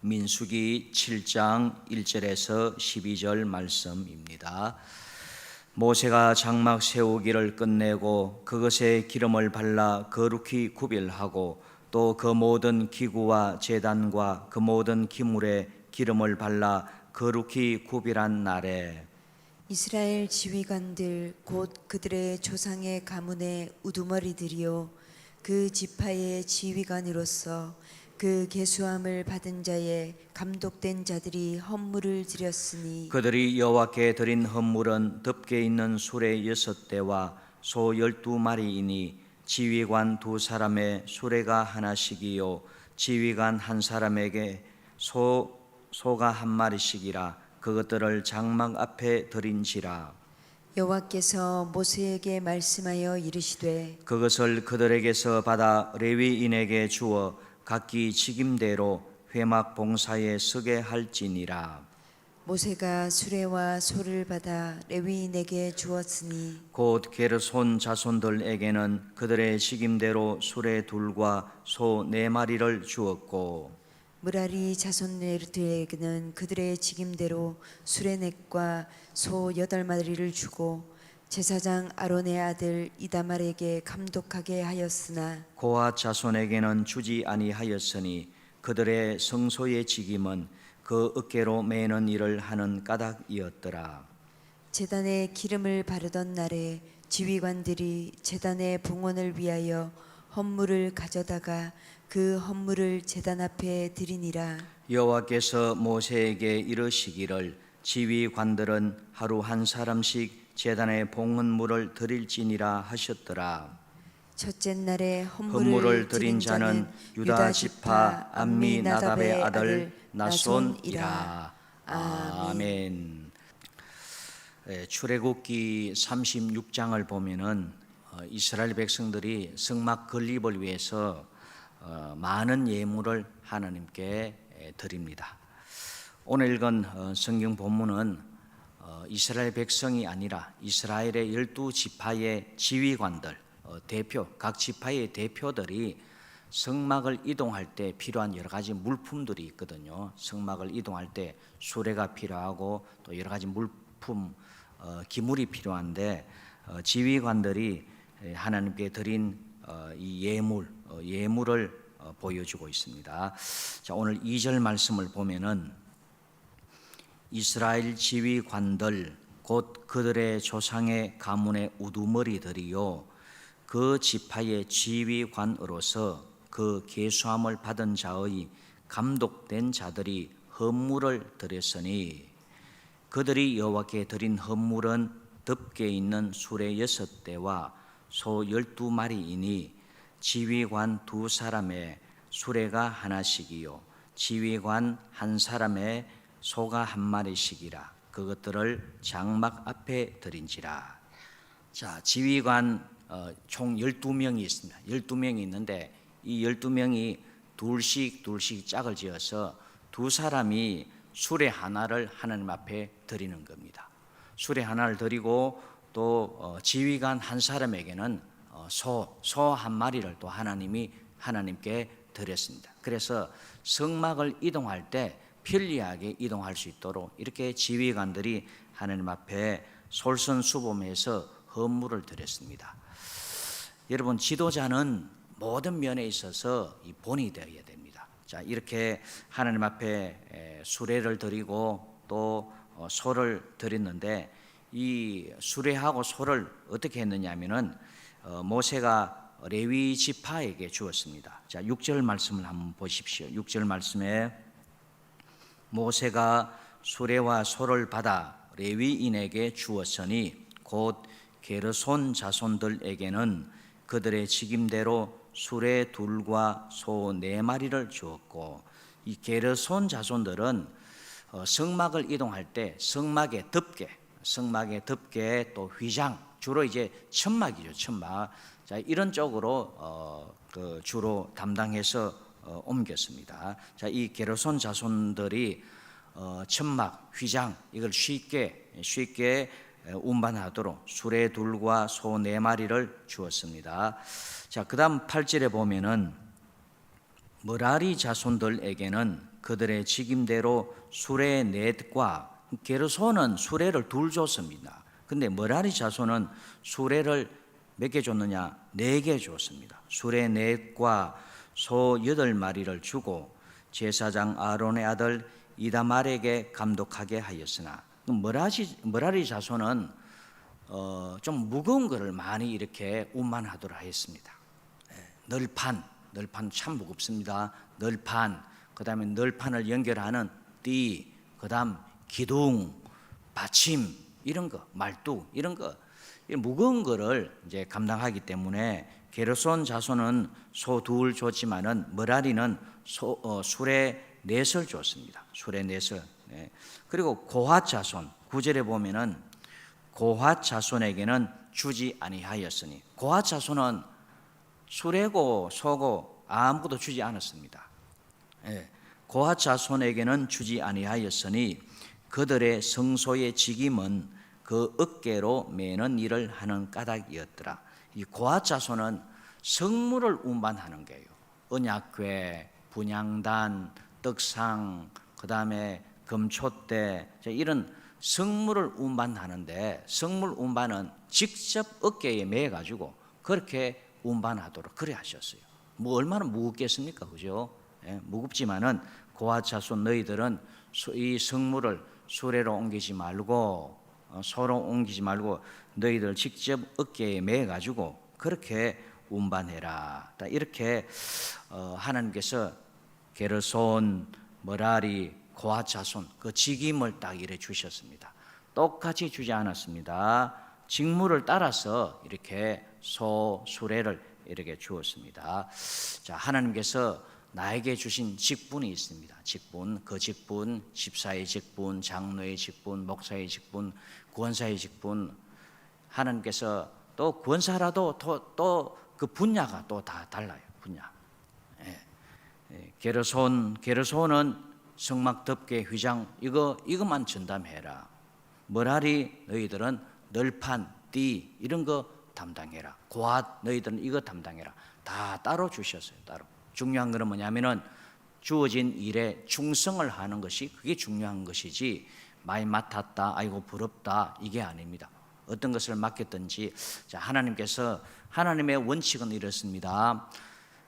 민수기 7장 1절에서 12절 말씀입니다. 모세가 장막 세우기를 끝내고 그것에 기름을 발라 거룩히 구별하고 또 그 모든 기구와 제단과 그 모든 기물에 기름을 발라 거룩히 구별한 날에 이스라엘 지휘관들 곧 그들의 조상의 가문의 우두머리들이요 그 지파의 지휘관으로서 그 계수함을 받은 자의 감독된 자들이 헌물을 드렸으니 그들이 여호와께 드린 헌물은 덮개 있는 수레 여섯 대와 소 열두 마리이니 지휘관 두 사람의 수레가 하나씩이요 지휘관 한 사람에게 소 소가 한 마리씩이라 그것들을 장막 앞에 드린지라. 여호와께서 모세에게 말씀하여 이르시되 그것을 그들에게서 받아 레위인에게 주어 각기 직임대로 회막 봉사에 서게 할지니라. 모세가 수레와 소를 받아 레위인에게 주었으니 곧 게르손 자손들에게는 그들의 식임대로 수레 둘과 소 네 마리를 주었고 무라리 자손들에게는 그들의 직임대로 수레넷과 소 여덟 마리를 주고 제사장 아론의 아들 이다말에게 감독하게 하였으나 고아 자손에게는 주지 아니하였으니 그들의 성소의 직임은 그 어깨로 매는 일을 하는 까닭이었더라. 제단에 기름을 바르던 날에 지휘관들이 제단의 봉헌을 위하여 헌물을 가져다가 그 헌물을 제단 앞에 드리니라. 여호와께서 모세에게 이르시기를 지휘관들은 하루 한 사람씩 제단에 봉헌물을 드릴지니라 하셨더라 첫째 날에 헌물을, 드린 자는 유다 지파 암미 나답의 아들 나손이라. 아멘. 예, 출애굽기 36장을 보면은 어, 이스라엘 백성들이 성막 건립을 위해서 어, 많은 예물을 하나님께 예, 드립니다. 오늘 읽은 어, 성경 본문은 어, 이스라엘 백성이 아니라 이스라엘의 열두 지파의 지휘관들, 어, 대표, 각 지파의 대표들이 성막을 이동할 때 필요한 여러 가지 물품들이 있거든요. 성막을 이동할 때 수레가 필요하고 또 여러 가지 물품, 어, 기물이 필요한데 어, 지휘관들이 에, 하나님께 드린 어, 이 예물, 어, 예물을 어, 보여주고 있습니다. 자, 오늘 2절 말씀을 보면은 이스라엘 지휘관들 곧 그들의 조상의 가문의 우두머리들이요. 그 지파의 지휘관으로서 그 계수함을 받은 자의 감독된 자들이 헌물을 드렸으니 그들이 여호와께 드린 헌물은 덮개 있는 수레 여섯 대와 소 열두 마리이니 지휘관 두 사람의 수레가 하나씩이요. 지휘관 한 사람의 소가 한 마리씩이라 그것들을 장막 앞에 드린지라. 자 지휘관 어, 총 12명이 있습니다. 12명이 있는데 이 12명이 둘씩 둘씩 짝을 지어서 두 사람이 수레 하나를 하나님 앞에 드리는 겁니다. 수레 하나를 드리고 또 어, 지휘관 한 사람에게는 어, 소, 소 한 마리를 또 하나님이 하나님께 드렸습니다. 그래서 성막을 이동할 때 편리하게 이동할 수 있도록 이렇게 지휘관들이 하나님 앞에 솔선수범해서 헌물을 드렸습니다. 여러분 지도자는 모든 면에 있어서 이 본이 되어야 됩니다. 자 이렇게 하나님 앞에 에, 수레를 드리고 또 어, 소를 드렸는데 이 수레하고 소를 어떻게 했느냐면은 어, 모세가 레위 지파에게 주었습니다. 자 6절 말씀을 한번 보십시오. 6절 말씀에 모세가 수레와 소를 받아 레위인에게 주었으니 곧 게르손 자손들에게는 그들의 직임대로 수레 둘과 소 네 마리를 주었고 이 게르손 자손들은 어, 성막을 이동할 때 성막의 덮개, 성막의 덮개 또 휘장 주로 이제 천막이죠 천막. 자 이런 쪽으로 어, 그 주로 담당해서 어, 옮겼습니다. 자 이 게르손 자손들이 어, 천막, 휘장 이걸 쉽게 쉽게 에, 운반하도록 수레 둘과 소 네 마리를 주었습니다. 자, 그다음 8절에 보면은 머라리 자손들에게는 그들의 직임대로 수레 넷과 게르손은 수레를 둘 줬습니다. 근데 머라리 자손은 수레를 몇 개 줬느냐? 네 개 줬습니다. 수레 넷과 소 여덟 마리를 주고 제사장 아론의 아들 이다말에게 감독하게 하였으나 머라리 머라리 자손은 어, 좀 무거운 거를 많이 이렇게 운반하도록 하였습니다. 널판, 널판 참 무겁습니다. 널판, 그 다음에 널판을 연결하는 띠, 그 다음 기둥, 받침, 이런 거, 말뚝, 이런 거, 이 무거운 거를 이제 감당하기 때문에 게르손 자손은 소 둘 줬지만은 머라리는 소, 어, 수레 넷을 줬습니다. 수레 넷을. 네. 그리고 고핫 자손, 구절에 보면은 고핫 자손에게는 주지 아니하였으니 고핫 자손은 수레고 소고 아무것도 주지 않았습니다. 예, 고핫 자손에게는 주지 아니하였으니 그들의 성소의 직임은 그 어깨로 매는 일을 하는 까닭이었더라. 이 고핫 자손은 성물을 운반하는 거예요. 언약궤, 분양단, 떡상, 그 다음에 금초대 이런 성물을 운반하는데 성물 운반은 직접 어깨에 매 가지고 그렇게 운반하도록 그래 하셨어요. 뭐 얼마나 무겁겠습니까, 그죠? 예, 무겁지만은 고아 자손 너희들은 수- 이 성물을 수레로 옮기지 말고 어, 소로 옮기지 말고 너희들 직접 어깨에 매 가지고 그렇게 운반해라. 딱 이렇게 어, 하나님께서 게르손, 머라리, 고아 자손 그 직임을 딱 이래 주셨습니다. 똑같이 주지 않았습니다. 직무를 따라서 이렇게 소 수레를 이렇게 주었습니다. 자, 하나님께서 나에게 주신 직분이 있습니다. 직분, 그 직분, 집사의 직분, 장로의 직분, 목사의 직분, 구원사의 직분. 하나님께서 또 구원사라도 또 그 분야가 또 다 달라요. 분야. 예, 게르손 게르손은 성막 덮개 휘장 이거 이것만 전담해라. 머라리 너희들은 널판 띠 이런 거 담당해라. 고앗 너희들은 이거 담당해라. 다 따로 주셨어요. 따로. 중요한 거는 뭐냐면은 주어진 일에 충성을 하는 것이 그게 중요한 것이지 많이 맡았다 아이고 부럽다 이게 아닙니다. 어떤 것을 맡겼든지 자 하나님께서 하나님의 원칙은 이렇습니다.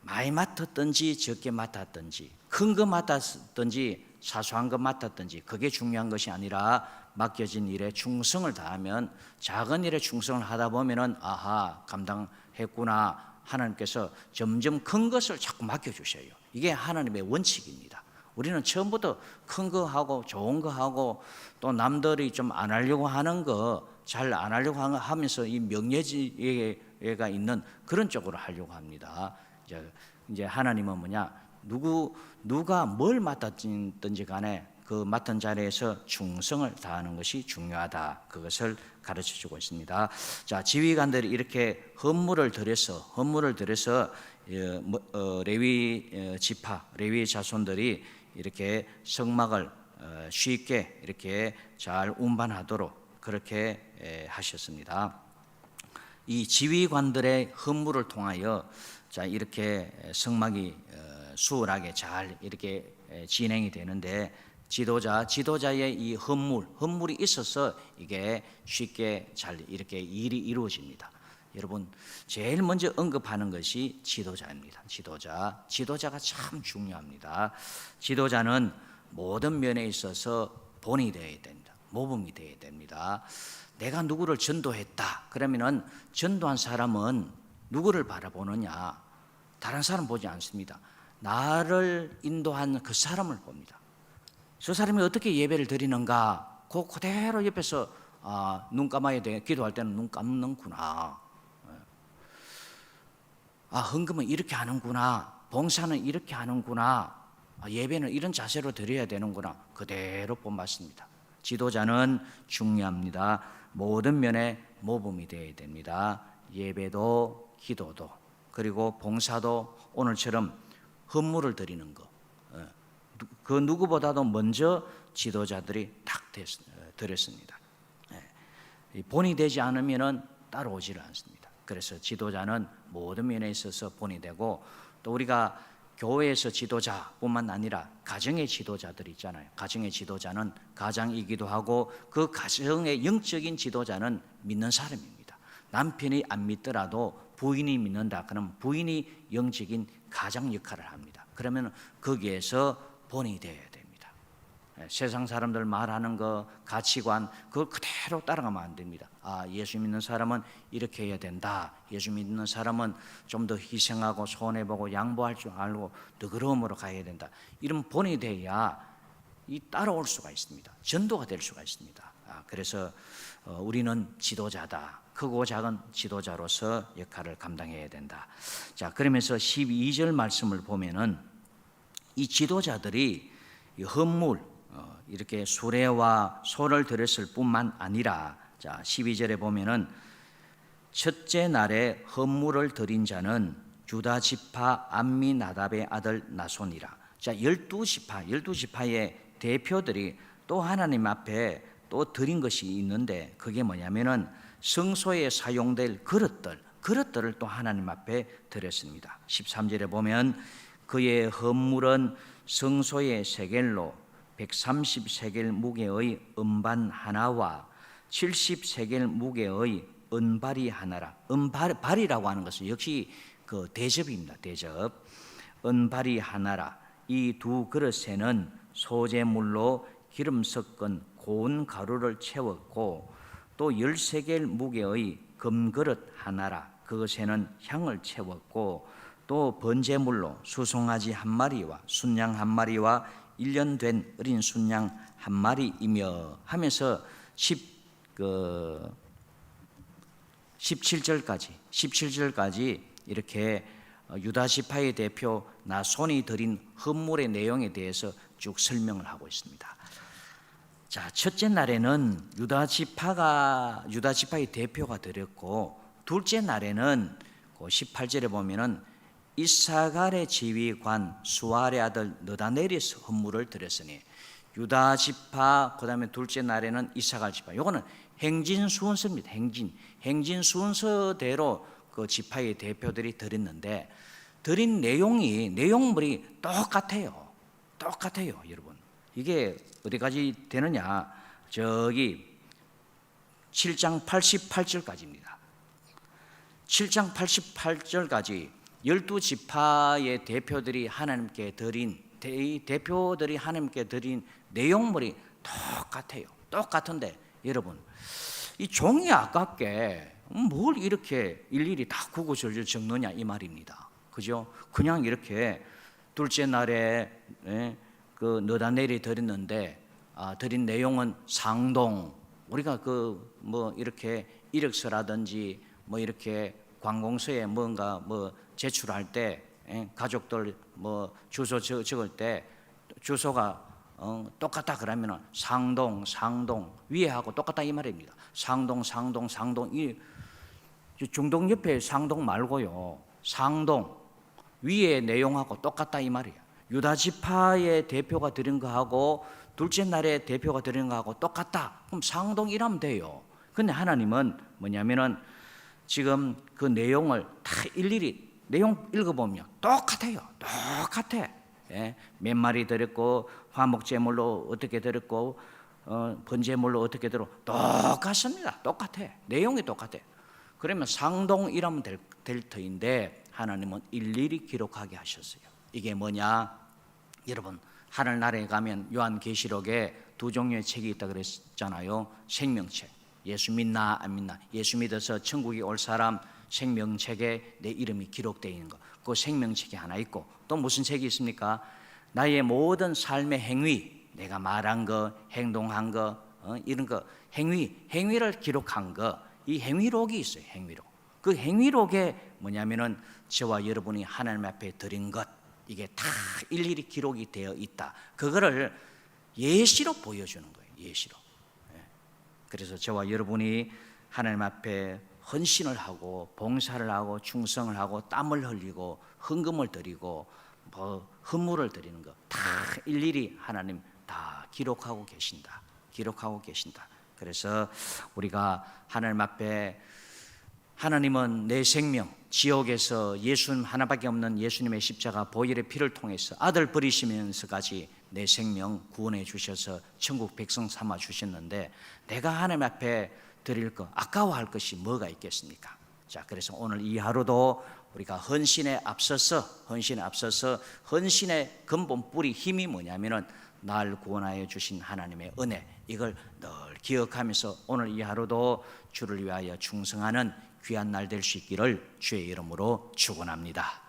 많이 맡았든지 적게 맡았든지 큰 거 맡았든지 사소한 거 맡았든지 그게 중요한 것이 아니라 맡겨진 일에 충성을 다하면 작은 일에 충성을 하다 보면은 아하 감당했구나 하나님께서 점점 큰 것을 자꾸 맡겨 주셔요. 이게 하나님의 원칙입니다. 우리는 처음부터 큰 거 하고 좋은 거 하고 또 남들이 좀 안 하려고 하는 거 잘 안 하려고 하면서 이 명예지가 있는 그런 쪽으로 하려고 합니다. 이제 이제 하나님은 뭐냐 누구 누가 뭘 맡았든지 간에 그 맡은 자리에서 충성을 다하는 것이 중요하다. 그것을 가르쳐 주고 있습니다. 자, 지휘관들이 이렇게 헌물을 들여서 헌물을 들여서 어, 뭐, 어, 레위 어, 지파, 레위 자손들이 이렇게 성막을 어, 쉽게 이렇게 잘 운반하도록 그렇게 에, 하셨습니다. 이 지휘관들의 헌물을 통하여 자 이렇게 성막이 어, 수월하게 잘 이렇게 에, 진행이 되는데 지도자 지도자의 이 헌물 헌물이 있어서 이게 쉽게 잘 이렇게 일이 이루어집니다. 여러분 제일 먼저 언급하는 것이 지도자입니다. 지도자 지도자가 참 중요합니다. 지도자는 모든 면에 있어서 본이 되어야 됩니다. 모범이 되어야 됩니다. 내가 누구를 전도했다. 그러면은 전도한 사람은 누구를 바라보느냐? 다른 사람 보지 않습니다. 나를 인도한 그 사람을 봅니다. 저 사람이 어떻게 예배를 드리는가? 그 그대로 옆에서 아, 눈 감아야 돼. 기도할 때는 눈 감는구나. 아, 헌금은 이렇게 하는구나. 봉사는 이렇게 하는구나. 아, 예배는 이런 자세로 드려야 되는구나. 그대로 본받습니다. 지도자는 중요합니다. 모든 면에 모범이 되어야 됩니다. 예배도 기도도 그리고 봉사도 오늘처럼 헌물을 드리는 거. 그 누구보다도 먼저 지도자들이 탁 됐- 어. 예. 이 본이 되지 않으면은 따라오지를 않습니다. 그래서 지도자는 모든 면에 있어서 본이 되고 또 우리가 교회에서 지도자뿐만 아니라 가정의 지도자들 있잖아요. 가정의 지도자는 가장이기도 하고 그 가정의 영적인 지도자는 믿는 사람입니다. 남편이 안 믿더라도 부인이 믿는다. 그럼 부인이 영적인 가장 역할을 합니다. 그러면 거기에서 본이 되어야 됩니다. 예, 세상 사람들 말하는 거 가치관 그걸 그대로 따라가면 안 됩니다. 아 예수 믿는 사람은 이렇게 해야 된다. 예수 믿는 사람은 좀 더 희생하고 손해보고 양보할 줄 알고 너그러움으로 가야 된다. 이런 본이 돼야 이 따라올 수가 있습니다. 전도가 될 수가 있습니다. 아, 그래서 어, 우리는 지도자다. 크고 작은 지도자로서 역할을 감당해야 된다. 자 그러면서 12절 말씀을 보면은 이 지도자들이 이 헌물 어, 이렇게 수레와 소를 드렸을 뿐만 아니라 자 12절에 보면은 첫째 날에 헌물을 드린 자는 주다 지파 암미나답의 아들 나손이라. 자 열두 지파 열두 지파의 대표들이 또 하나님 앞에 또 드린 것이 있는데 그게 뭐냐면은 성소에 사용될 그릇들 그릇들을 또 하나님 앞에 드렸습니다. 13절에 보면 그의 헌물은 성소의 세겔로 130세겔 무게의 은반 하나와 70세겔 무게의 은발이 하나라. 은발 발이라고 하는 것은 역시 그 대접입니다. 대접. 은발이 하나라. 이 두 그릇에는 소재물로 기름 섞은 고운 가루를 채웠고 또 열세겔 무게의 금그릇 하나라. 그것에는 향을 채웠고 또 번제물로 수송아지 한 마리와 순양 한 마리와 일년된 어린 순양 한 마리이며 하면서 10 그 17절까지 17절까지 이렇게 어, 유다 지파의 대표 나손이 드린 헌물의 내용에 대해서 쭉 설명을 하고 있습니다. 자, 첫째 날에는 유다 지파가 유다 지파의 대표가 드렸고 둘째 날에는 그 18절에 보면은 이사갈의 지휘관 수알의 아들 느다네리스 헌물을 드렸으니 유다 지파 그다음에 둘째 날에는 이사갈 지파. 요거는 행진 순서입니다. 행진 행진 순서대로 그 지파의 대표들이 드렸는데 드린 내용이 내용물이 똑같아요. 똑같아요, 여러분. 이게 어디까지 되느냐? 저기 7장 88절까지입니다. 7장 88절까지 열두 지파의 대표들이 하나님께 드린 대, 대표들이 하나님께 드린 내용물이 똑같아요. 똑같은데 여러분 이 종이 아깝게 뭘 이렇게 일일이 다 구구절절 적느냐 이 말입니다. 그죠? 그냥 이렇게 둘째 날에 예, 그 너다내리 드렸는데 아, 드린 내용은 상동 우리가 그 뭐 이렇게 이력서라든지 뭐 이렇게 관공서에 뭔가 뭐 제출할 때 예, 가족들 뭐 주소 적- 적을 때 주소가 어, 똑같다 그러면은 상동 상동 위에하고 똑같다 이 말입니다. 상동 상동 상동 이 중동 옆에 상동 말고요. 상동 위에 내용하고 똑같다 이 말이야. 유다 지파의 대표가 드린 거하고 둘째 날에 대표가 드린 거하고 똑같다. 그럼 상동이라면 돼요. 근데 하나님은 뭐냐면은 지금 그 내용을 다 일일이 내용 읽어보면 똑같아요. 똑같아. 예, 몇 마리 드렸고 화목제물로 어떻게 드렸고 어, 번제물로 어떻게 드려 똑같습니다. 똑같아. 내용이 똑같아. 그러면 상동이라면 될, 될 터인데 하나님은 일일이 기록하게 하셨어요. 이게 뭐냐? 여러분 하늘나라에 가면 요한계시록에 두 종류의 책이 있다 그랬잖아요. 생명책. 예수 믿나 안 믿나? 예수 믿어서 천국에 올 사람 생명책에 내 이름이 기록되어 있는 거. 그 생명책이 하나 있고 또 무슨 책이 있습니까? 나의 모든 삶의 행위, 내가 말한 거, 행동한 거, 어, 이런 거 행위, 행위를 기록한 거, 이 행위록이 있어요. 행위록. 그 행위록에 뭐냐면은 저와 여러분이 하나님 앞에 드린 것 이게 다 일일이 기록이 되어 있다. 그거를 예시로 보여주는 거예요. 예시로. 예. 그래서 저와 여러분이 하나님 앞에 헌신을 하고 봉사를 하고 충성을 하고 땀을 흘리고 헌금을 드리고 뭐 헌물을 드리는 거 다 일일이 하나님 다 기록하고 계신다. 기록하고 계신다. 그래서 우리가 하나님 앞에 하나님은 내 생명 지옥에서 예수님 하나밖에 없는 예수님의 십자가 보혈의 피를 통해서 아들 버리시면서까지 내 생명 구원해 주셔서 천국 백성 삼아 주셨는데 내가 하나님 앞에 드릴 거 아까워할 것이 뭐가 있겠습니까? 자, 그래서 오늘 이 하루도 우리가 헌신에 앞서서 헌신에 앞서서 헌신의 근본 뿌리 힘이 뭐냐면은 날 구원하여 주신 하나님의 은혜 이걸 늘 기억하면서 오늘 이 하루도 주를 위하여 충성하는 귀한 날 될 수 있기를 주의 이름으로 축원합니다.